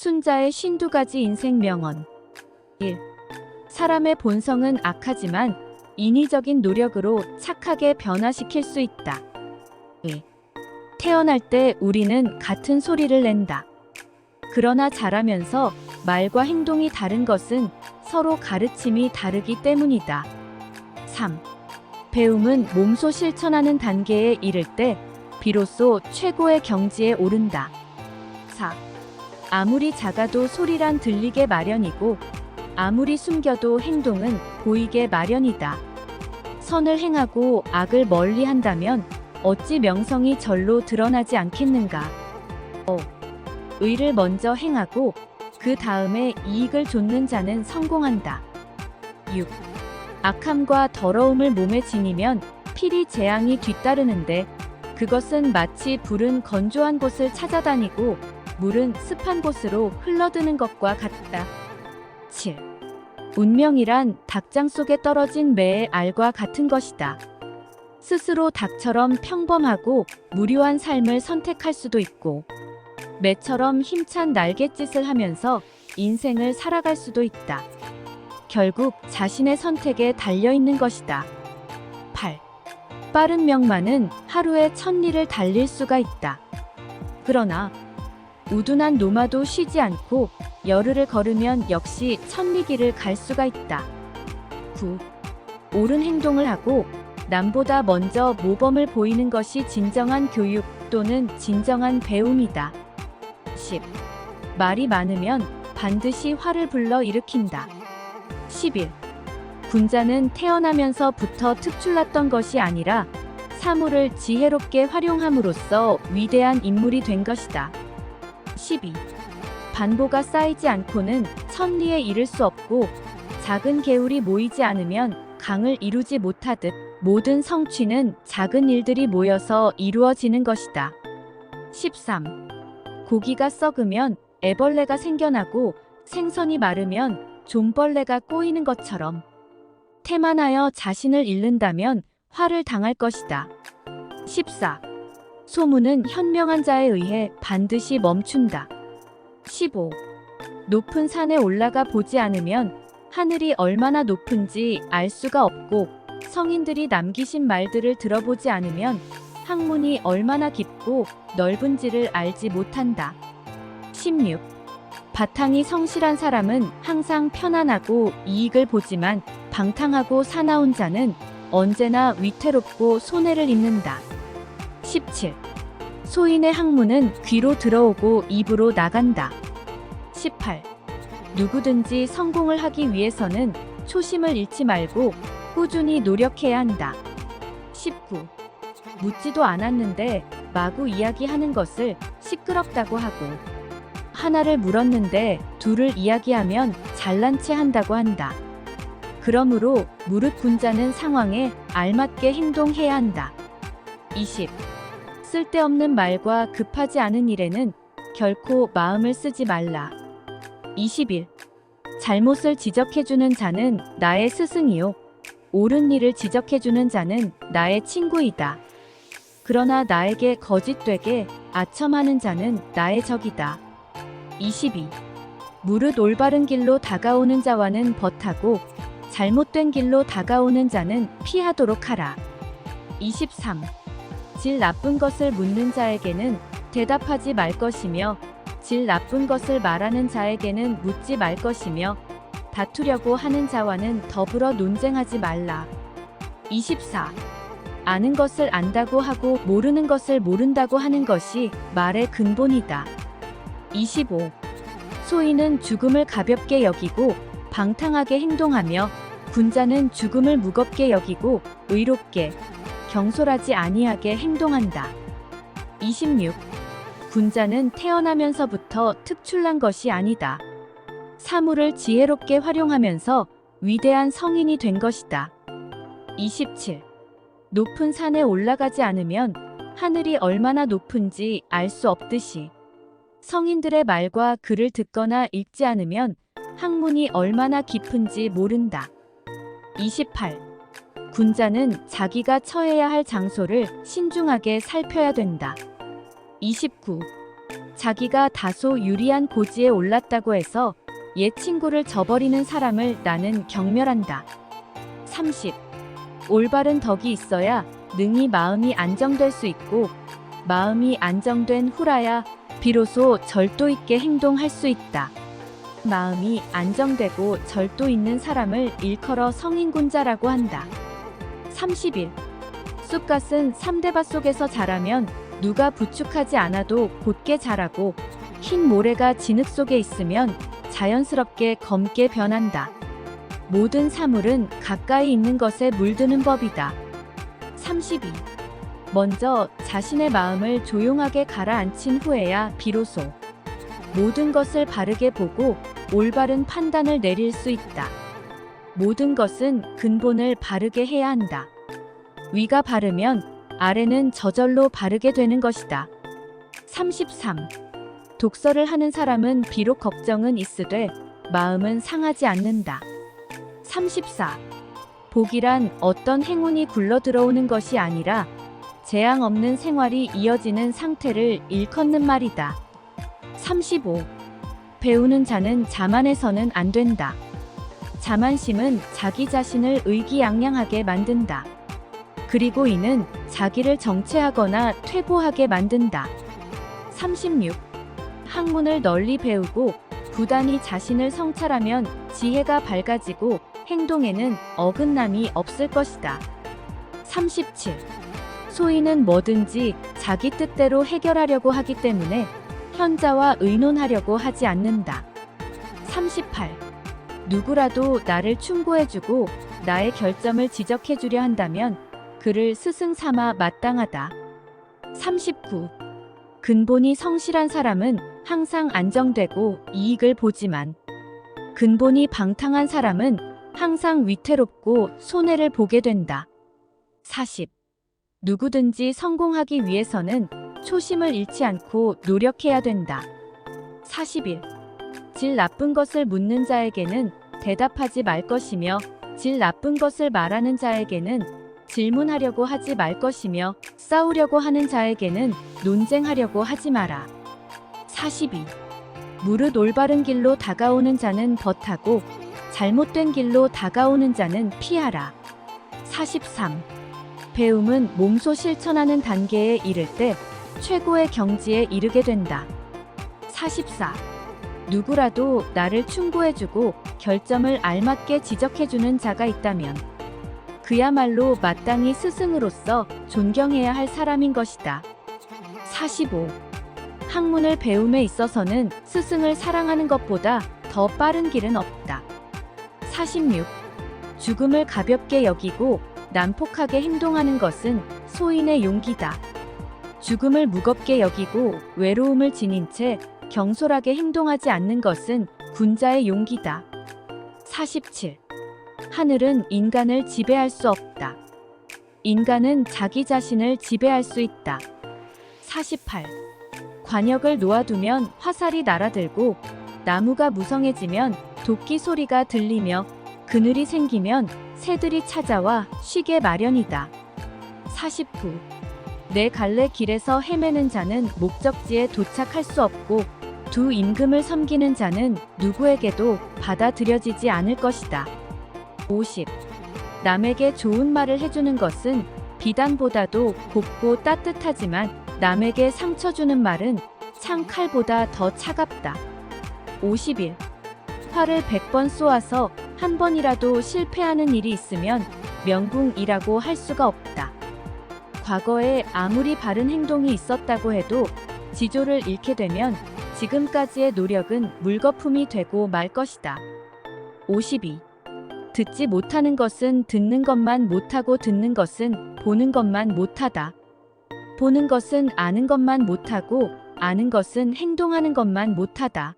순자의 52가지 인생 명언 1. 사람의 본성은 악하지만 인위적인 노력으로 착하게 변화시킬 수 있다. 2. 태어날 때 우리는 같은 소리를 낸다. 그러나 자라면서 말과 행동이 다른 것은 서로 가르침이 다르기 때문이다. 3. 배움은 몸소 실천하는 단계에 이를 때 비로소 최고의 경지에 오른다. 4. 아무리 작아도 소리란 들리게 마련이고 아무리 숨겨도 행동은 보이게 마련이다. 선을 행하고 악을 멀리 한다면 어찌 명성이 절로 드러나지 않겠는가. 5. 의를 먼저 행하고 그 다음에 이익을 좇는 자는 성공한다. 6. 악함과 더러움을 몸에 지니면 필히 재앙이 뒤따르는데 그것은 마치 불은 건조한 곳을 찾아다니고 물은 습한 곳으로 흘러드는 것과 같다. 7. 운명이란 닭장 속에 떨어진 매의 알과 같은 것이다. 스스로 닭처럼 평범하고 무료한 삶을 선택할 수도 있고, 매처럼 힘찬 날갯짓을 하면서 인생을 살아갈 수도 있다. 결국 자신의 선택에 달려 있는 것이다. 8. 빠른 명만은 하루에 천 리를 달릴 수가 있다. 그러나 우둔한 노마도 쉬지 않고 열흘을 걸으면 역시 천리길을 갈 수가 있다. 9. 옳은 행동을 하고 남보다 먼저 모범을 보이는 것이 진정한 교육 또는 진정한 배움이다. 10. 말이 많으면 반드시 화를 불러 일으킨다. 11. 군자는 태어나면서부터 특출났던 것이 아니라 사물을 지혜롭게 활용함으로써 위대한 인물이 된 것이다. 12. 반보가 쌓이지 않고는 천리에 이를 수 없고 작은 개울이 모이지 않으면 강을 이루지 못하듯 모든 성취는 작은 일들이 모여서 이루어지는 것이다. 13. 고기가 썩으면 애벌레가 생겨나고 생선이 마르면 좀벌레가 꼬이는 것처럼 태만하여 자신을 잃는다면 화를 당할 것이다. 14. 소문은 현명한 자에 의해 반드시 멈춘다. 15. 높은 산에 올라가 보지 않으면 하늘이 얼마나 높은지 알 수가 없고 성인들이 남기신 말들을 들어보지 않으면 학문이 얼마나 깊고 넓은지를 알지 못한다. 16. 바탕이 성실한 사람은 항상 편안하고 이익을 보지만 방탕하고 사나운 자는 언제나 위태롭고 손해를 입는다. 17. 소인의 학문은 귀로 들어오고 입으로 나간다. 18. 누구든지 성공을 하기 위해서는 초심을 잃지 말고 꾸준히 노력해야 한다. 19. 묻지도 않았는데 마구 이야기하는 것을 시끄럽다고 하고 하나를 물었는데 둘을 이야기하면 잘난 체 한다고 한다. 그러므로 무릇 군자는 상황에 알맞게 행동해야 한다. 20. 쓸데없는 말과 급하지 않은 일에는 결코 마음을 쓰지 말라. 21. 잘못을 지적해주는 자는 나의 스승이요. 옳은 일을 지적해주는 자는 나의 친구이다. 그러나 나에게 거짓되게 아첨하는 자는 나의 적이다. 22. 무릇 올바른 길로 다가오는 자와는 벗하고 잘못된 길로 다가오는 자는 피하도록 하라. 23. 질 나쁜 것을 묻는 자에게는 대답하지 말 것이며 질 나쁜 것을 말하는 자에게는 묻지 말 것이며 다투려고 하는 자와는 더불어 논쟁하지 말라. 24. 아는 것을 안다고 하고 모르는 것을 모른다고 하는 것이 말의 근본이다. 25. 소인은 죽음을 가볍게 여기고 방탕하게 행동하며 군자는 죽음을 무겁게 여기고 의롭게 경솔하지 아니하게 행동한다. 26. 군자는 태어나면서부터 특출난 것이 아니다. 사물을 지혜롭게 활용하면서 위대한 성인이 된 것이다. 27. 높은 산에 올라가지 않으면 하늘이 얼마나 높은지 알 수 없듯이 성인들의 말과 글을 듣거나 읽지 않으면 학문이 얼마나 깊은지 모른다. 28. 군자는 자기가 처해야 할 장소를 신중하게 살펴야 된다. 29. 자기가 다소 유리한 고지에 올랐다고 해서 옛 친구를 저버리는 사람을 나는 경멸한다. 30. 올바른 덕이 있어야 능히 마음이 안정될 수 있고 마음이 안정된 후라야 비로소 절도 있게 행동할 수 있다. 마음이 안정되고 절도 있는 사람을 일컬어 성인군자라고 한다. 31. 쑥갓은 3대 밭 속에서 자라면 누가 부축하지 않아도 곧게 자라고 흰 모래가 진흙 속에 있으면 자연스럽게 검게 변한다. 모든 사물은 가까이 있는 것에 물드는 법이다. 32. 먼저 자신의 마음을 조용하게 가라앉힌 후에야 비로소 모든 것을 바르게 보고 올바른 판단을 내릴 수 있다. 모든 것은 근본을 바르게 해야 한다. 위가 바르면 아래는 저절로 바르게 되는 것이다. 33. 독서를 하는 사람은 비록 걱정은 있으되 마음은 상하지 않는다. 34. 복이란 어떤 행운이 굴러 들어오는 것이 아니라 재앙 없는 생활이 이어지는 상태를 일컫는 말이다. 35. 배우는 자는 자만해서는 안 된다. 자만심은 자기 자신을 의기양양하게 만든다. 그리고 이는 자기를 정체하거나 퇴보하게 만든다. 36. 학문을 널리 배우고 부단히 자신을 성찰하면 지혜가 밝아지고 행동에는 어긋남이 없을 것이다. 37. 소인은 뭐든지 자기 뜻대로 해결하려고 하기 때문에 현자와 의논하려고 하지 않는다. 38. 누구라도 나를 충고해주고 나의 결점을 지적해주려 한다면 그를 스승 삼아 마땅하다. 39. 근본이 성실한 사람은 항상 안정되고 이익을 보지만 근본이 방탕한 사람은 항상 위태롭고 손해를 보게 된다. 40. 누구든지 성공하기 위해서는 초심을 잃지 않고 노력해야 된다. 41. 질 나쁜 것을 묻는 자에게는 대답하지 말 것이며 질 나쁜 것을 말하는 자에게는 질문하려고 하지 말 것이며 싸우려고 하는 자에게는 논쟁하려고 하지 마라. 42. 무릇 올바른 길로 다가오는 자는 벗하고 잘못된 길로 다가오는 자는 피하라. 43. 배움은 몸소 실천하는 단계에 이를 때 최고의 경지에 이르게 된다. 44. 누구라도 나를 충고해주고 결점을 알맞게 지적해주는 자가 있다면 그야말로 마땅히 스승으로서 존경해야 할 사람인 것이다. 45. 학문을 배움에 있어서는 스승을 사랑하는 것보다 더 빠른 길은 없다. 46. 죽음을 가볍게 여기고 난폭하게 행동하는 것은 소인의 용기다. 죽음을 무겁게 여기고 외로움을 지닌 채 경솔하게 행동하지 않는 것은 군자의 용기다. 47. 하늘은 인간을 지배할 수 없다. 인간은 자기 자신을 지배할 수 있다. 48. 관역을 놓아두면 화살이 날아들고 나무가 무성해지면 도끼 소리가 들리며 그늘이 생기면 새들이 찾아와 쉬게 마련이다. 49. 내 갈래 길에서 헤매는 자는 목적지에 도착할 수 없고 두 임금을 섬기는 자는 누구에게도 받아들여지지 않을 것이다. 50. 남에게 좋은 말을 해주는 것은 비단보다도 곱고 따뜻하지만 남에게 상처 주는 말은 창 칼보다 더 차갑다. 51. 활을 100번 쏘아서 한 번이라도 실패하는 일이 있으면 명궁이라고 할 수가 없다. 과거에 아무리 바른 행동이 있었다고 해도 지조를 잃게 되면 지금까지의 노력은 물거품이 되고 말 것이다. 52. 듣지 못하는 것은 듣는 것만 못하고 듣는 것은 보는 것만 못하다. 보는 것은 아는 것만 못하고 아는 것은 행동하는 것만 못하다.